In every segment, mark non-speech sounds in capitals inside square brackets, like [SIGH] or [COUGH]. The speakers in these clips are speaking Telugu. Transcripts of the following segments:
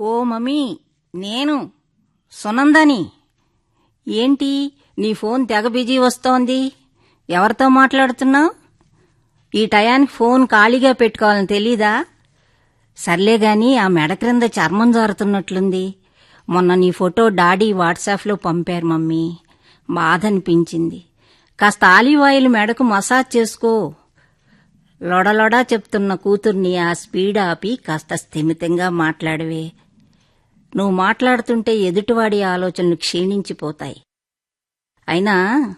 ఓ మమ్మీ నేను సునందని. ఏంటి నీ ఫోన్ తెగ బిజీ వస్తోంది? ఎవరితో మాట్లాడుతున్నావు? ఈ టయానికి ఫోన్ ఖాళీగా పెట్టుకోవాలని తెలీదా? సర్లే గాని ఆ మెడ క్రింద చర్మం జారుతున్నట్లుంది. మొన్న నీ ఫోటో డాడీ వాట్సాప్లో పంపారు మమ్మీ. బాధ అనిపించింది కాస్త ఆలివ్ ఆయిల్ మెడకు మసాజ్ చేసుకో. లొడలొడా చెప్తున్న కూతుర్ని ఆ స్పీడ్ ఆపి కాస్త స్థిమితంగా మాట్లాడవే. నువ్వు మాట్లాడుతుంటే ఎదుటివాడి ఆలోచనలు క్షీణించిపోతాయి. అయినా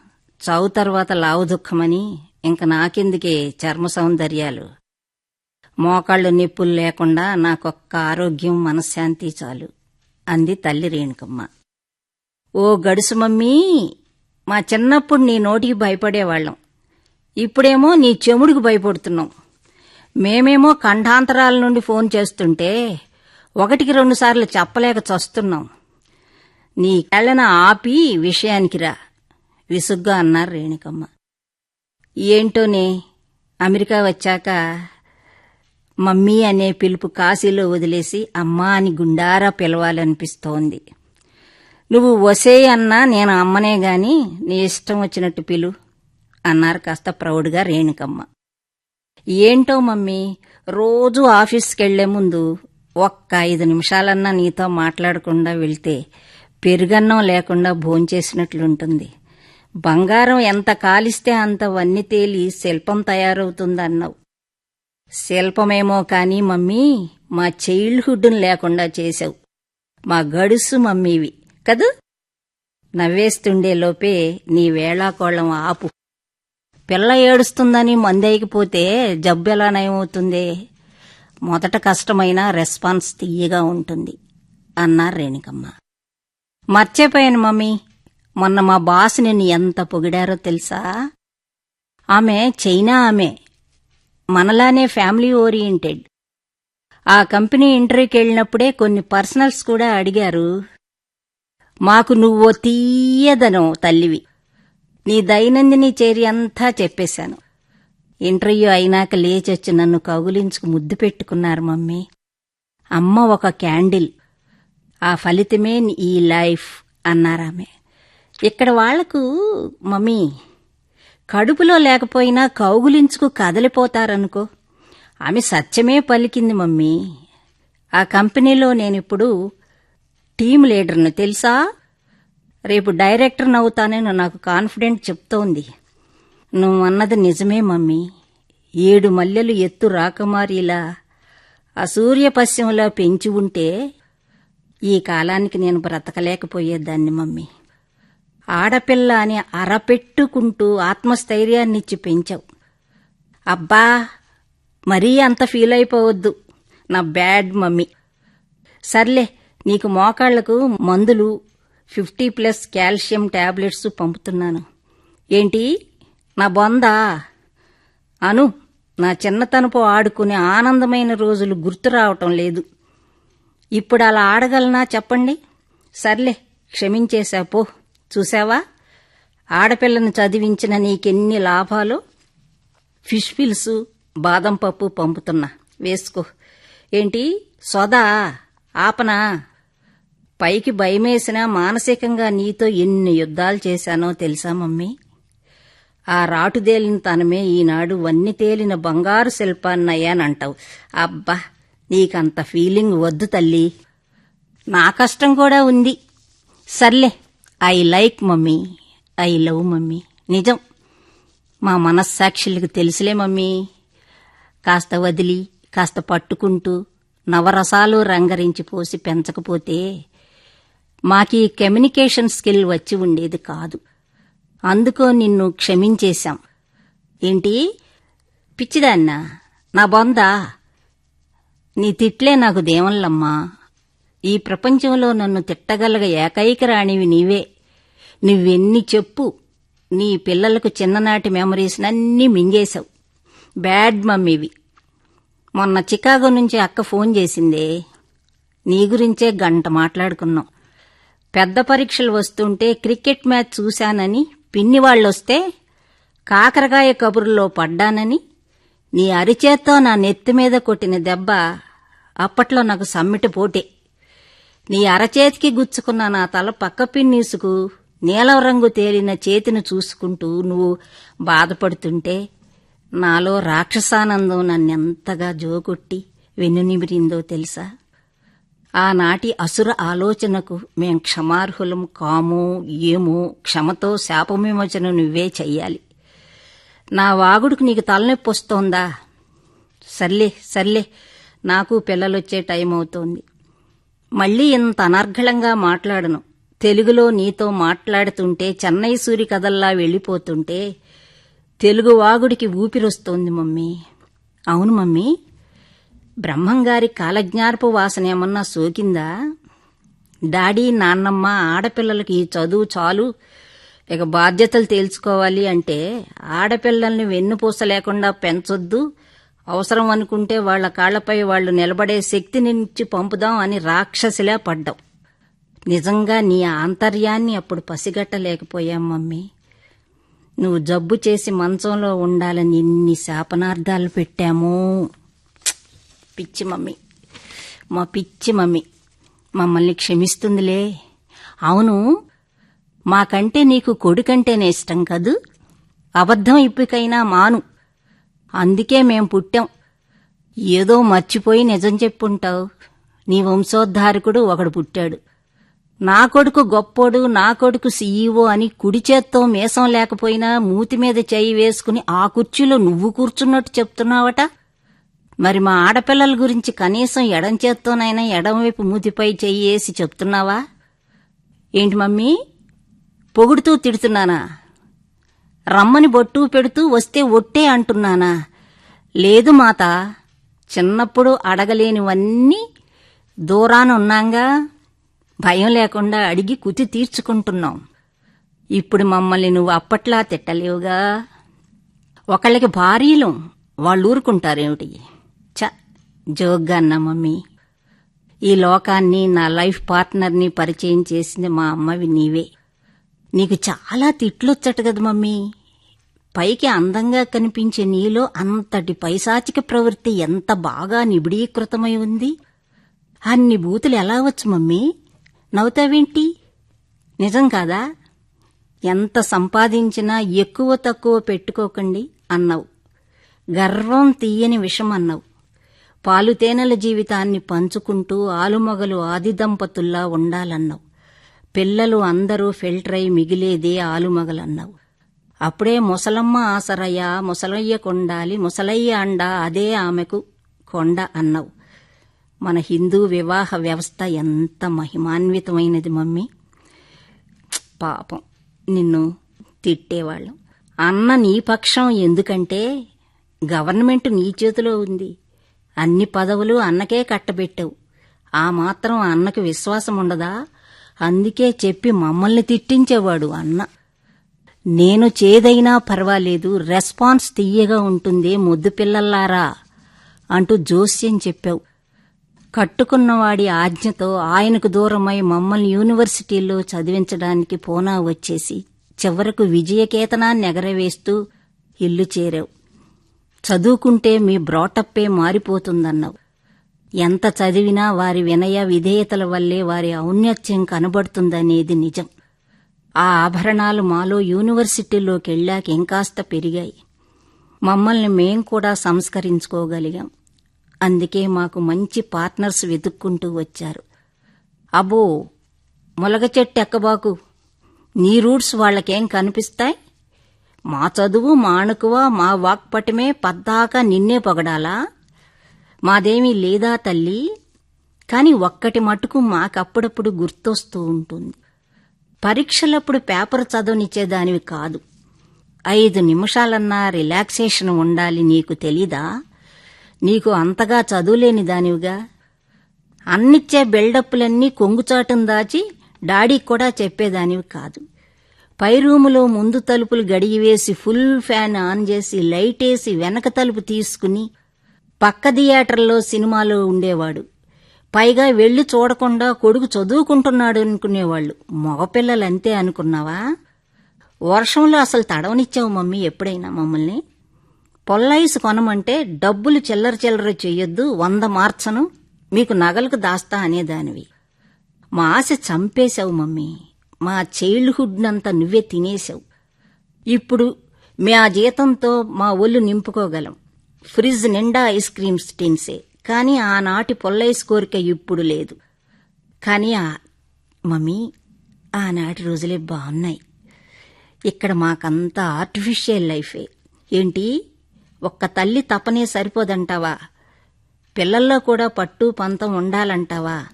చావు తర్వాత లావు దుఃఖమని ఇంక నాకెందుకే చర్మ సౌందర్యాలు? మోకాళ్ళు నొప్పులు లేకుండా నాకొక్క ఆరోగ్యం మనశ్శాంతి చాలు అంది తల్లి రేణుకమ్మ. ఓ గడుసు మమ్మీ మా చిన్నప్పుడు నీ నోటికి భయపడేవాళ్ళం. ఇప్పుడేమో నీ చెముడికి భయపడుతున్నాం. మేమేమో ఖండాంతరాల నుండి ఫోన్ చేస్తుంటే ఒకటికి రెండు సార్లు చెప్పలేక చస్తున్నాం. నీ కళ్ళన ఆపి విషయానికి రా. విసుగ్గా అన్నారు రేణుకమ్మ. ఏంటోనే అమెరికా వచ్చాక మమ్మీ అనే పిలుపు కాశీలో వదిలేసి అమ్మా అని గుండారా పిలవాలనిపిస్తోంది. నువ్వు వసే అన్నా నేను అమ్మనే గాని నీ ఇష్టం వచ్చినట్టు పిలు అన్నారు కాస్త ప్రౌడ్గా రేణుకమ్మ. ఏంటో మమ్మీ రోజు ఆఫీస్కి వెళ్ళే ముందు ఒక్క ఐదు నిమిషాలన్నా నీతో మాట్లాడకుండా వెళ్తే పెరుగన్నం లేకుండా భోంచేసినట్లుంటుంది. బంగారం ఎంత కాలిస్తే అంత వన్ని తేలి శిల్పం తయారవుతుందన్నావు. శిల్పమేమో కాని మమ్మీ మా చైల్డ్హుడ్ని లేకుండా చేశావు. మా గడుసు మమ్మీవి కదూ? నవ్వేస్తుండేలోపే నీ వేళాకోళం ఆపు. పిల్ల ఏడుస్తుందని మందేయకపోతే జబ్బు ఎలా నయమవుతుంది? మొదట కష్టమైన రెస్పాన్స్ తీయగా ఉంటుంది అన్నారు రేణుకమ్మ. మర్చిపోయాను మమ్మీ. మొన్న మా బాస్ నిన్ను ఎంత పొగిడారో తెలుసా? ఆమె చైనా ఆమె. మనలానే ఫ్యామిలీ ఓరియంటెడ్. ఆ కంపెనీ ఇంటర్వ్యూకి వెళ్ళినప్పుడే కొన్ని పర్సనల్స్ కూడా అడిగారు. మాకు నువ్వో తీయదనం తల్లివి. నీ దైనందిని చేరి అంతా చెప్పేశాను. ఇంటర్వ్యూ అయినాక లేచొచ్చి నన్ను కౌగులించుకు ముద్దు పెట్టుకున్నారు మమ్మీ. అమ్మ ఒక క్యాండిల్. ఆ ఫలితమే ఈ లైఫ్ అన్నారామె. ఇక్కడ వాళ్ళకు మమ్మీ కడుపులో లేకపోయినా కౌగులించుకు కదలిపోతారనుకో. ఆమె సత్యమే పలికింది మమ్మీ. ఆ కంపెనీలో నేనిప్పుడు టీం లీడర్ను తెలుసా? రేపు డైరెక్టర్ని అవుతానని నాకు కాన్ఫిడెంట్ చెప్తోంది. నువ్వు అన్నది నిజమే మమ్మీ. ఏడు మల్లెలు ఎత్తు రాకమారిలా అసూర్య పశ్చిమలో పెంచి ఉంటే ఈ కాలానికి నేను బ్రతకలేకపోయేదాన్ని మమ్మీ. ఆడపిల్ల అని అరపెట్టుకుంటూ ఆత్మస్థైర్యాన్నిచ్చి పెంచావు. అబ్బా మరీ అంత ఫీల్ అయిపోవద్దు నా బ్యాడ్ మమ్మీ. సర్లే నీకు మోకాళ్ళకు మందులు ఫిఫ్టీ ప్లస్ కాల్షియం టాబ్లెట్స్ పంపుతున్నాను. ఏంటి? నా బొందా. అను నా చిన్నతనపు ఆడుకునే ఆనందమైన రోజులు గుర్తు రావటం లేదు. ఇప్పుడు అలా ఆడగలనా చెప్పండి? సర్లే క్షమించేశా పో. చూసావా ఆడపిల్లను చదివించిన నీకెన్ని లాభాలు? ఫిష్ పిల్సు బాదం పప్పు పంపుతున్నా. వేసుకో. ఏంటి? సోదా? ఆపనా? పైకి భయమేసినా మానసికంగా నీతో ఎన్ని యుద్ధాలు చేశానో తెలుసా మమ్మీ? ఆ రాటుదేలిన తనమే ఈనాడు వన్ని తేలిన బంగారు శిల్పాన్నయ్యానంటావు. అబ్బా నీకంత ఫీలింగ్ వద్దు తల్లి. నా కష్టం కూడా ఉంది. సర్లే I like mummy. I love mummy. నిజం. మా మనస్సాక్షులకు తెలుసులే మమ్మీ. కాస్త వదిలి కాస్త పట్టుకుంటూ నవరసాలు రంగరించి పోసి పెంచకపోతే మాకీ కమ్యూనికేషన్ స్కిల్ వచ్చి ఉండేది కాదు. అందుకో నిన్ను క్షమించేశాం. ఏంటి? పిచ్చిదాన్నా నా బొందా. నీ తిట్లే నాకు దేవన్లమ్మా. ఈ ప్రపంచంలో నన్ను తిట్టగలగ ఏకైక రాణివి నీవే. నువ్వెన్ని చెప్పు నీ పిల్లలకు చిన్ననాటి మెమరీస్ అన్నీ మింగేశావు. బ్యాడ్ మమ్మీవి. మొన్న చికాగో నుంచి అక్క ఫోన్ చేసిందే. నీ గురించే గంట మాట్లాడుకున్నాం. పెద్ద పరీక్షలు వస్తుంటే క్రికెట్ మ్యాచ్ చూశానని పిన్ని వాళ్ళొస్తే కాకరకాయ కబుర్లో పడ్డానని నీ అరిచేత్తో నా నెత్తి మీద కొట్టిన దెబ్బ అప్పట్లో నాకు సమ్మిటి పోటే. నీ అరచేతికి గుచ్చుకున్న నా తల పక్క పిన్నీసుకు నీలం రంగు తేలిన చేతిని చూసుకుంటూ నువ్వు బాధపడుతుంటే నాలో రాక్షసానందం నన్నెంతగా జోకొట్టి వెన్నునిమిరిందో తెలుసా? ఆనాటి అసుర ఆలోచనకు మేం క్షమార్హులం కామో ఏమో క్షమతో శాపవిమోచన నువ్వే చెయ్యాలి. నా వాగుడికి నీకు తలనొప్పి వస్తోందా సర్లే సర్లే నాకు పిల్లలొచ్చే టైం అవుతోంది మళ్ళీ ఇంత అనర్ఘళంగా మాట్లాడను. తెలుగులో నీతో మాట్లాడుతుంటే చెన్నై సూరి కథల్లా వెళ్ళిపోతుంటే తెలుగు వాగుడికి ఊపిరొస్తోంది మమ్మీ. అవును మమ్మీ. బ్రహ్మంగారి కాలజ్ఞానపు వాసన ఏమన్నా సోకిందా? డాడీ నాన్నమ్మ ఆడపిల్లలకి ఈ చదువు చాలు. ఇక బాధ్యతలు తేల్చుకోవాలి అంటే ఆడపిల్లల్ని వెన్నుపూస లేకుండా పెంచొద్దు. అవసరం అనుకుంటే వాళ్ళ కాళ్ళపై వాళ్ళు నిలబడే శక్తినిచ్చి పంపుదాం అని రాక్షసిలా పడ్డాం. నిజంగా నీ ఆంతర్యాన్ని అప్పుడు పసిగట్టలేకపోయాం మమ్మీ. నువ్వు జబ్బు చేసి మంచంలో ఉండాలని ఇన్ని శాపనార్థాలు పెట్టాము. పిచ్చి మమ్మీ. మా పిచ్చి మమ్మీ. మమ్మల్ని క్షమిస్తుందిలే. అవును మాకంటే నీకు కొడుకంటేనే ఇష్టం కదూ? అబద్ధం ఇప్పటికైనా మాను. అందుకే మేం పుట్టాం. ఏదో మర్చిపోయి నిజం చెప్పుంటావు. నీ వంశోద్ధారకుడు ఒకడు పుట్టాడు. నా కొడుకు గొప్పోడు నా కొడుకు సీఈఓ అని కుడి చేత్తో మీసం లేకపోయినా మూతి మీద చేయి వేసుకుని ఆ కుర్చీలో నువ్వు కూర్చున్నట్టు చెప్తున్నావట? మరి మా ఆడపిల్లల గురించి కనీసం ఎడం చేత్తోనైనా ఎడంవైపు మూతిపై చెయ్యి వేసి చెప్తున్నావా? ఏంటి మమ్మీ? పొగుడుతూ తిడుతున్నానా? రమ్మని బొట్టు పెడుతూ వస్తే ఒట్టే అంటున్నానా? లేదు మాత చిన్నప్పుడు అడగలేనివన్నీ దూరాన ఉన్నాంగా. భయం లేకుండా అడిగి కుతి తీర్చుకుంటున్నాం. ఇప్పుడు మమ్మల్ని నువ్వు అప్పట్లా తిట్టలేవుగా. ఒకళ్ళకి భారీలు వాళ్ళు ఊరుకుంటారేమిటి జోగ్గా అన్న మమ్మీ ఈ లోకాన్ని నా లైఫ్ పార్ట్నర్ని పరిచయం చేసింది మా అమ్మవి నీవే. నీకు చాలా తిట్లొచ్చట కదా మమ్మీ. పైకి అందంగా కనిపించే నీలో అంతటి పైశాచిక ప్రవృత్తి ఎంత బాగా నిబిడీకృతమై ఉంది? అన్ని బూతులు ఎలా వచ్చు మమ్మీ? నవ్వుతావేంటి? నిజం కాదా? ఎంత సంపాదించినా ఎక్కువ తక్కువ పెట్టుకోకండి అన్నావు. గర్వం తీయని విషం అన్నావు పాలుతేనెల జీవితాన్ని పంచుకుంటూ ఆలుమొగలు ఆది దంపతుల్లా ఉండాలన్నావు. పిల్లలు అందరూ ఫిల్టరై మిగిలేదే ఆలుమగలన్నావు. అప్పుడే ముసలమ్మ ఆసరయ్య ముసలయ్య కొండాలి ముసలయ్య అండ అదే ఆమెకు కొండ అన్నావు. మన హిందూ వివాహ వ్యవస్థ ఎంత మహిమాన్వితమైనది మమ్మీ. పాపం నిన్ను తిట్టేవాళ్ళం. అన్న నీ పక్షం ఎందుకంటే గవర్నమెంట్ నీ చేతిలో ఉంది. అన్ని పదవులు అన్నకే కట్టబెట్టావు. ఆ మాత్రం అన్నకు విశ్వాసం ఉండదా అందుకే చెప్పి మమ్మల్ని తిట్టించేవాడు అన్న. నేను చేదైనా పర్వాలేదు రెస్పాన్స్ తీయగా ఉంటుంది ముద్దు పిల్లల్లారా? అంటూ జోస్యం చెప్పావు. కట్టుకున్నవాడి ఆజ్ఞతో ఆయనకు దూరమై మమ్మల్ని యూనివర్సిటీలో చదివించడానికి పూనా వచ్చేసి చివరకు విజయకేతనాన్ని ఎగరవేస్తూ ఇల్లు చేరావు. చదువుకుంటే మీ బ్రాటప్పే మారిపోతుందన్నావు. ఎంత చదివినా వారి వినయ విధేయతల వల్లే వారి ఔన్నత్యం కనబడుతుందనేది నిజం. ఆ ఆభరణాలు మాలో యూనివర్సిటీలోకి వెళ్ళాక ఇంకాస్త పెరిగాయి. మమ్మల్ని మేం కూడా సంస్కరించుకోగలిగాం. అందుకే మాకు మంచి పార్ట్నర్స్ వెతుక్కుంటూ వచ్చారు. అబ్బో ములగ చెట్టు ఎక్కబాకు నీ రూట్స్ వాళ్ళకేం కనిపిస్తాయి? మా చదువు మాణుకువ మా వాక్పటమే పద్దాక నిన్నే పొగడాలా? మాదేమీ లేదా తల్లి? కాని ఒక్కటి మటుకు మాకప్పుడప్పుడు గుర్తొస్తూ ఉంటుంది. పరీక్షలప్పుడు పేపర్ చదవనిచ్చేదానివి కాదు. ఐదు నిమిషాలన్నా రిలాక్సేషన్ ఉండాలి నీకు తెలీదా? నీకు అంతగా చదువులేని దానివిగా? అన్నిచ్చే బిల్డప్లన్నీ కొంగుచాటును దాచి డాడీకి కూడా చెప్పేదానివి కాదు. పై రూములో ముందు తలుపులు గడియవేసి ఫుల్ ఫ్యాన్ ఆన్ చేసి లైట్ వేసి వెనక తలుపు తీసుకుని పక్క థియేటర్లో సినిమాలో ఉండేవాడు. పైగా వెళ్ళి చూడకుండా కొడుకు చదువుకుంటున్నాడు అనుకునేవాళ్ళు మగపిల్లలు అంతే అనుకున్నావా? వర్షంలో అసలు తడవనిచ్చావు మమ్మీ ఎప్పుడైనా మమ్మల్ని? పొల్లైసు కొనమంటే డబ్బులు చిల్లర చిల్లర చెయ్యొద్దు వంద మార్చను. మీకు నగలకు దాస్తా అనేదానివి. మా ఆశ చంపేశావు మమ్మీ. మా చైల్డ్హుడ్నంతా నువ్వే తినేశావు. ఇప్పుడు మా జీతంతో మా ఒళ్ళు నింపుకోగలం. ఫ్రిడ్జ్ నిండా ఐస్ క్రీమ్స్ టిన్సే కానీ ఆనాటి పొల్లైస్ కోరిక ఇప్పుడు లేదు. కానీ ఆ మమ్మీ ఆనాటి రోజులే బాగున్నాయి. ఇక్కడ మాకంతా ఆర్టిఫిషియల్ లైఫే. ఏంటి? ఒక్క తల్లి తపనే సరిపోదంటావా? పిల్లల్లో కూడా పట్టు పంతం ఉండాలంటావా?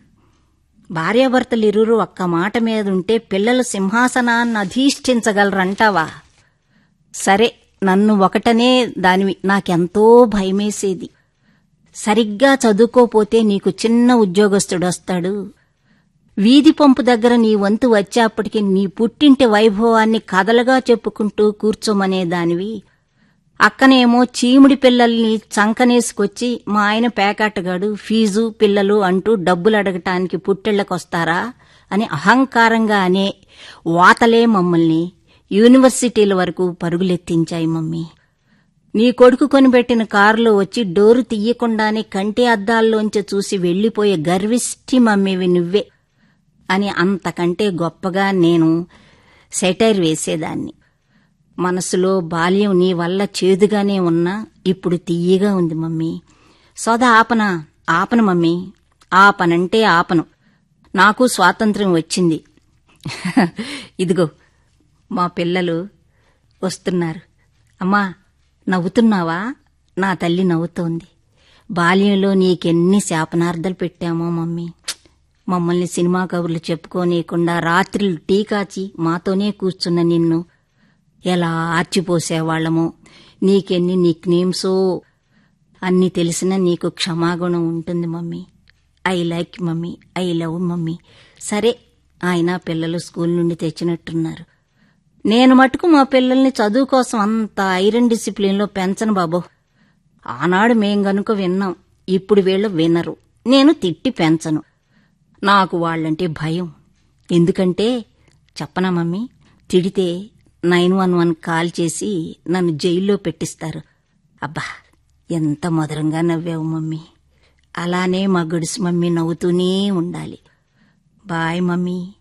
భార్యాభర్తలిరురు ఒక్క మాట మీద ఉంటే పిల్లలు సింహాసనాన్ని అధీష్టించగలరంటావా సరే నన్ను ఒకటనే దానివి. నాకెంతో భయమేసేది. సరిగ్గా చదువుకోపోతే నీకు చిన్న ఉద్యోగస్తుడు వస్తాడు వీధి పంపు దగ్గర నీ వంతు వచ్చేప్పటికి నీ పుట్టింటి వైభవాన్ని కథలుగా చెప్పుకుంటూ కూర్చోమనే దానివి అక్కనేమో చీముడి పిల్లల్ని చంకనేసుకొచ్చి మా ఆయన పేకాటగాడు ఫీజు పిల్లలు అంటూ డబ్బులు అడగటానికి పుట్టిళ్ళకొస్తారా అని అహంకారంగా అనే వాతలే మమ్మల్ని యూనివర్సిటీల వరకు పరుగులెత్తించాయి మమ్మీ. నీ కొడుకు కొనిపెట్టిన కారులో వచ్చి డోరు తీయకుండానే కంటి అద్దాల్లోంచి చూసి వెళ్ళిపోయే గర్విష్టి మమ్మీవి నువ్వే అని అంతకంటే గొప్పగా నేను సెటైర్ వేసేదాన్ని. మనసులో బాల్యం నీ వల్ల చేదుగానే ఉన్నా ఇప్పుడు తీయగా ఉంది మమ్మీ. సోద ఆపన ఆపను మమ్మీ. ఆపనంటే ఆపను. నాకు స్వాతంత్ర్యం వచ్చింది. [LAUGHS] ఇదిగో మా పిల్లలు వస్తున్నారు. అమ్మా నవ్వుతున్నావా? నా తల్లి నవ్వుతోంది. బాల్యంలో నీకెన్ని శాపనార్థాలు పెట్టామో మమ్మీ. మమ్మల్ని సినిమా కబుర్లు చెప్పుకోనీయకుండా రాత్రులు టీ కాచి మాతోనే కూర్చున్న నిన్ను ఎలా ఆర్చిపోసేవాళ్ళము. నీకెన్ని నిక్ నేమ్సో అన్ని తెలిసిన నీకు క్షమాగుణం ఉంటుంది mummy. I like mummy. I love mummy. సరే ఆయన పిల్లలు స్కూల్ నుండి తెచ్చినట్టున్నారు. నేను మటుకు మా పిల్లల్ని చదువు కోసం అంత ఐరన్ డిసిప్లిన్లో పెంచను బాబు. ఆనాడు మేం గనుక విన్నాం ఇప్పుడు వీళ్ళు వినరు. నేను తిట్టి పెంచను. నాకు వాళ్ళంటే భయం. ఎందుకంటే చెప్పనా మమ్మీ తిడితే నైన్ వన్ వన్ కాల్ చేసి నన్ను జైల్లో పెట్టిస్తారు. అబ్బా ఎంత మధురంగా నవ్వావు మమ్మీ. అలానే మా గొడుసు మమ్మీ నవ్వుతూనే ఉండాలి. Bye mummy.